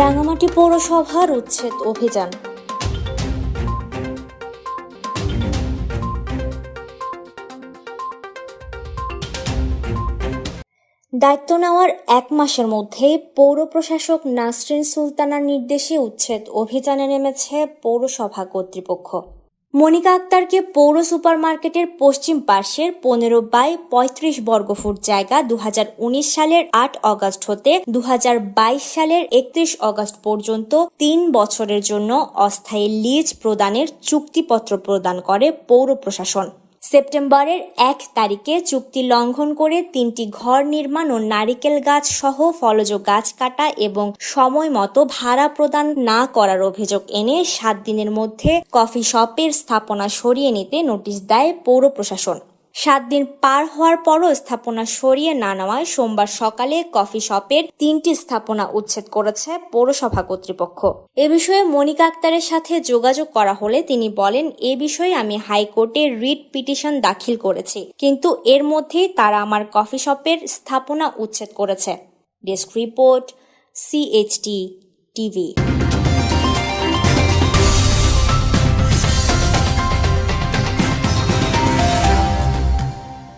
রাঙামাটি পৌরসভার উচ্ছেদ অভিযান। দায়িত্ব নেওয়ার এক মাসের মধ্যে পৌর প্রশাসক নাসরিন সুলতানার নির্দেশে উচ্ছেদ অভিযানে নেমেছে পৌরসভা কর্তৃপক্ষ। মনিকা আক্তারকে পৌর সুপারমার্কেটের পশ্চিম পার্শ্বের পনেরো বাই পঁয়ত্রিশ বর্গফুট জায়গা দু হাজার উনিশ সালের আট অগস্ট হতে দুহাজার বাইশ সালের একত্রিশ অগস্ট পর্যন্ত তিন বছরের জন্য অস্থায়ী লিজ প্রদানের চুক্তিপত্র প্রদান করে পৌর প্রশাসন। সেপ্টেম্বরের এক তারিখে চুক্তি লঙ্ঘন করে তিনটি ঘর নির্মাণ ও নারিকেল গাছ সহ ফলজ গাছ কাটা এবং সময় মতো ভাড়া প্রদান না করার অভিযোগ এনে সাত দিনের মধ্যে কফি শপের স্থাপনা সরিয়ে নিতে নোটিশ দেয় পৌর প্রশাসন। সাত দিন পার হওয়ার পরও স্থাপনা সরিয়ে না নেওয়ায় সোমবার সকালে কফি শপের তিনটি স্থাপনা উচ্ছেদ করেছে পৌরসভা কর্তৃপক্ষ। এ বিষয়ে মনিকা আক্তারের সাথে যোগাযোগ করা হলে তিনি বলেন, এ বিষয়ে আমি হাইকোর্টে রিট পিটিশন দাখিল করেছি, কিন্তু এর মধ্যেই তারা আমার কফি শপের স্থাপনা উচ্ছেদ করেছে। Desk report CHT TV